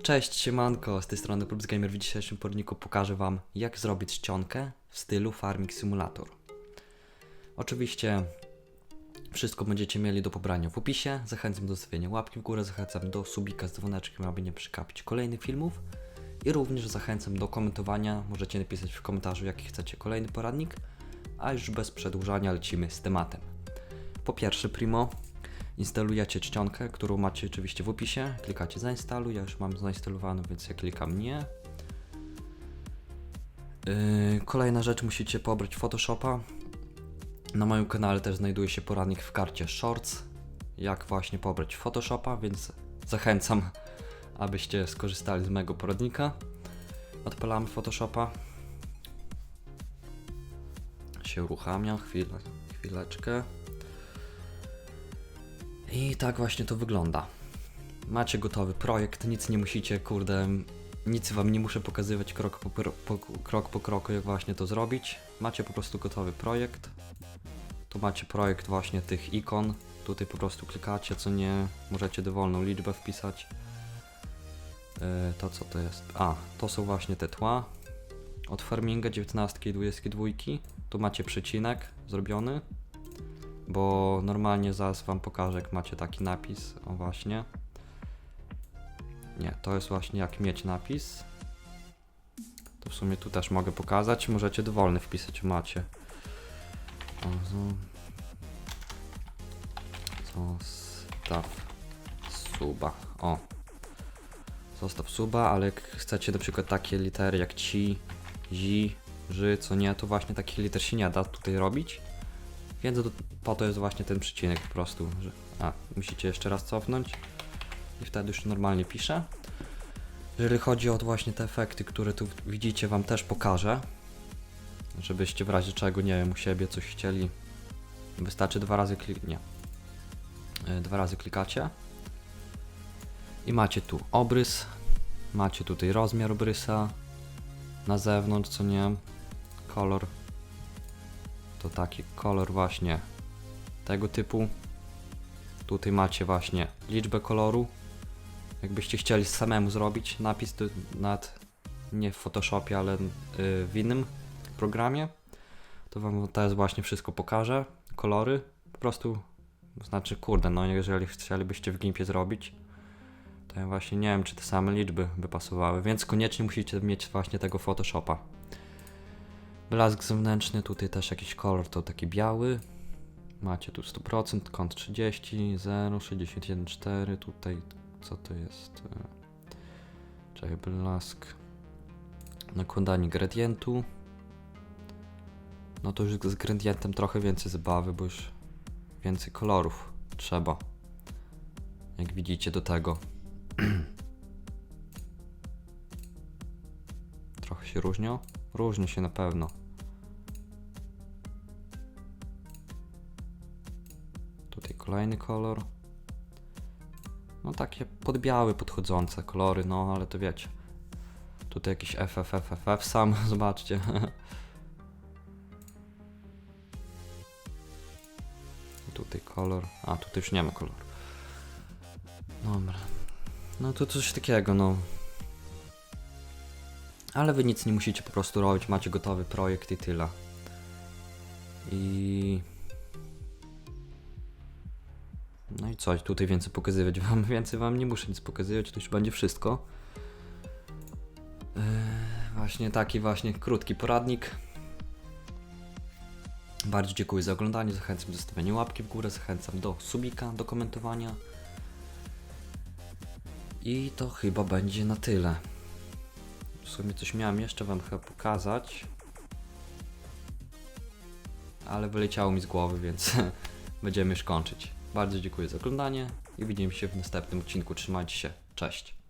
Cześć, siemanko, z tej strony Probs Gamer. W dzisiejszym poradniku pokażę Wam, jak zrobić czcionkę w stylu Farming Simulator. Oczywiście wszystko będziecie mieli do pobrania w opisie. Zachęcam do zostawienia łapki w górę, zachęcam do subika z dzwoneczkiem, aby nie przegapić kolejnych filmów. I również zachęcam do komentowania. Możecie napisać w komentarzu, jaki chcecie kolejny poradnik. A już bez przedłużania lecimy z tematem. Po pierwsze, primo, instalujecie czcionkę, którą macie oczywiście w opisie. Klikacie zainstaluj, ja już mam zainstalowaną, więc ja klikam nie. Yy, kolejna rzecz, musicie pobrać Photoshopa. Na moim kanale też znajduje się poradnik w karcie Shorts, jak właśnie pobrać Photoshopa, więc zachęcam, abyście skorzystali z mojego poradnika. Odpalamy Photoshopa. Się uruchamia, chwilę, chwileczkę. I tak właśnie to wygląda. Macie gotowy projekt, nic nie musicie, kurde, nic wam nie muszę pokazywać krok po, po, krok po kroku, jak właśnie to zrobić. Macie po prostu gotowy projekt. Tu macie projekt właśnie tych ikon. Tutaj po prostu klikacie, co nie, możecie dowolną liczbę wpisać. Yy, to co to jest? A, to są właśnie te tła. Od farminga 19 i 22. Tu macie przecinek zrobiony bo normalnie zaraz wam pokażę, jak macie taki napis. O właśnie. Nie, to jest właśnie jak mieć napis. To w sumie tu też mogę pokazać. Możecie dowolny wpisać, macie. Zostaw suba. O. Zostaw suba, ale jak chcecie na przykład takie litery jak ci, zi, ży, co nie, to właśnie takich liter się nie da tutaj robić. Więc do, po to jest właśnie ten przycinek po prostu, że a, musicie jeszcze raz cofnąć i wtedy już normalnie piszę. Jeżeli chodzi o właśnie te efekty, które tu widzicie, wam też pokażę, żebyście w razie czego, nie wiem, u siebie coś chcieli, wystarczy dwa razy klik... E, dwa razy klikacie. I macie tu obrys, macie tutaj rozmiar obrysa na zewnątrz, co nie, kolor to taki kolor właśnie tego typu. Tutaj macie właśnie liczbę koloru. Jakbyście chcieli samemu zrobić napis nad nie w Photoshopie, ale y, w innym programie, to wam teraz właśnie wszystko pokażę. Kolory. Po prostu znaczy kurde, no jeżeli chcielibyście w Gimpie zrobić, to ja właśnie nie wiem, czy te same liczby by pasowały, więc koniecznie musicie mieć właśnie tego Photoshopa. Blask zewnętrzny, tutaj też jakiś kolor, to taki biały. Macie tu 100%, kąt 30, 0, 61, 4. Tutaj co to jest? E, Czekaj, blask. Nakładanie gradientu. No to już z gradientem trochę więcej zabawy, bo już więcej kolorów trzeba. Jak widzicie do tego. trochę się różnią? Różni się na pewno. Tutaj kolejny kolor. No takie podbiały, podchodzące kolory, no ale to wiecie. Tutaj jakiś FFFFF sam, zobaczcie. Tutaj kolor. A, tutaj już nie ma koloru. Dobra. No to coś takiego, no. Ale wy nic nie musicie po prostu robić, macie gotowy projekt i tyle. I... No i coś, tutaj więcej pokazywać wam, więcej wam nie muszę nic pokazywać, to już będzie wszystko. Yy, właśnie taki właśnie krótki poradnik. Bardzo dziękuję za oglądanie, zachęcam do zostawienia łapki w górę, zachęcam do subika, do komentowania. I to chyba będzie na tyle. W sumie coś miałem jeszcze wam chyba pokazać. Ale wyleciało mi z głowy, więc będziemy już kończyć. Bardzo dziękuję za oglądanie i widzimy się w następnym odcinku. Trzymajcie się. Cześć.